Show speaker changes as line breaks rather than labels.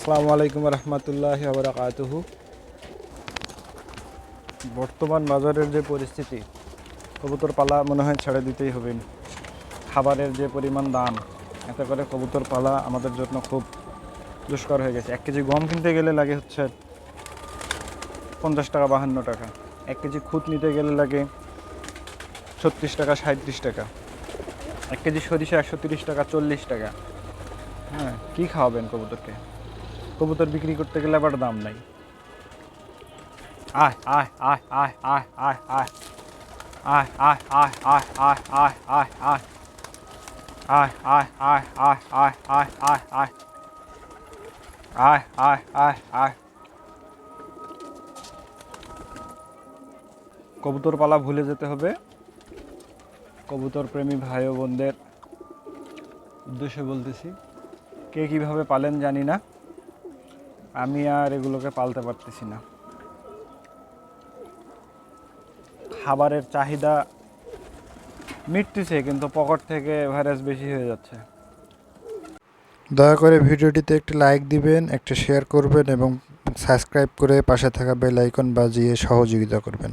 আসসালামু আলাইকুম রহমতুল্লাহ আবরাকাতুহু বর্তমান বাজারের যে পরিস্থিতি কবুতর পালা মনে হয় ছেড়ে দিতেই হবে। খাবারের যে পরিমাণ দাম, এতে করে কবুতর পালা আমাদের জন্য খুব দুষ্কর হয়ে গেছে। এক কেজি গম কিনতে গেলে লাগে হচ্ছে পঞ্চাশ টাকা, বাহান্ন টাকা। এক কেজি খুঁত নিতে গেলে লাগে ছত্রিশ টাকা সাঁত্রিশ টাকা। এক কেজি সরিষা একশো তিরিশ টাকা, চল্লিশ টাকা। হ্যাঁ কী খাওয়াবেন কবুতরকে? কবুতর বিক্রি করতে গেলে আবার দাম নাই কবুতর পালা ভুলে যেতে হবে কবুতর প্রেমী ভাই বোনদের উদ্দেশ্যে বলতেছি কে কীভাবে পালেন জানি না আমি আর এগুলোকে পালতে পারতেছি না। খাবারের চাহিদা মিটতেছে, কিন্তু পকেট থেকে ভাইরাস বেশি হয়ে যাচ্ছে।
দয়া করে ভিডিওটিতে একটি লাইক দিবেন, একটি শেয়ার করবেন এবং সাবস্ক্রাইব করে পাশে থাকা বেল আইকন বাজিয়ে সহযোগিতা করবেন।